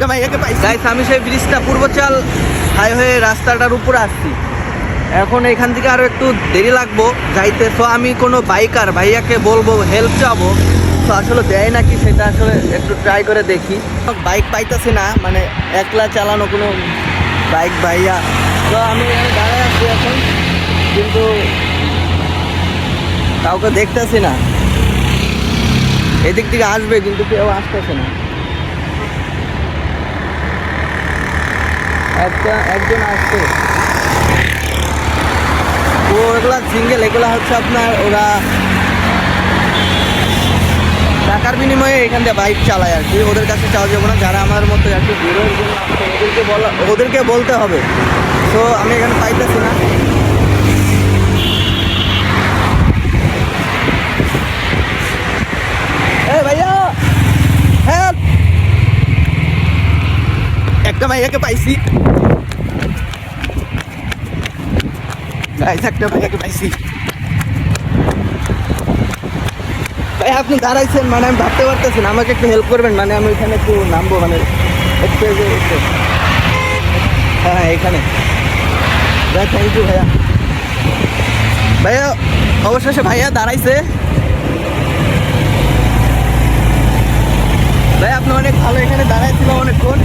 Guys আমি সেই ব্রিজটা পূর্বচাল হাইওয়ে রাস্তাটার উপরে আসছি। এখন এখান থেকে আরও একটু দেরি লাগবো, যাইতে। তো আমি কোনো বাইকার ভাইয়াকে বলব হেল্প চাবো। তো আসলে দেয় নাকি সেটা আসলে একটু ট্রাই করে দেখি। বাইক পাইতেছি না মানে একলা চালানো কোনো বাইক ভাইয়া। তো আমি দাঁড়ায় আছি এখন, কিন্তু কাউকে দেখতেছি না। এদিক থেকে আসবে, কিন্তু কেউ আসতেছে না। একজন আসছে। ও, এগুলা সিঙ্গেল এগুলা হচ্ছে আপনার ওরা টাকার বিনিময়ে এখান দিয়ে বাইক চালায় আর কি। ওদের কাছে চাওয়া যাবে না, যারা আমার মতো আর কি দূরের জন্য ওদেরকে বলা, ওদেরকে বলতে হবে। তো আমি এখানে পাইতেছি না একটা ভাইয়াকে পাইছি। গাইস একটা ভাইয়াকে পাইছি। ভাই, আপনি দাঁড়াইছেন মানে আমি ভাবতে পারতেছি না, আমাকে একটু হেল্প করবেন মানে আমি এখানে একটু নামবো মানে। হ্যাঁ হ্যাঁ এখানে। ভাই থ্যাংক ইউ ভাইয়া। ভাইয়া, অবশেষে ভাইয়া দাঁড়াইছে। ভাই, আপনি অনেক ভালো, এখানে দাঁড়াইছিলাম অনেকক্ষণ।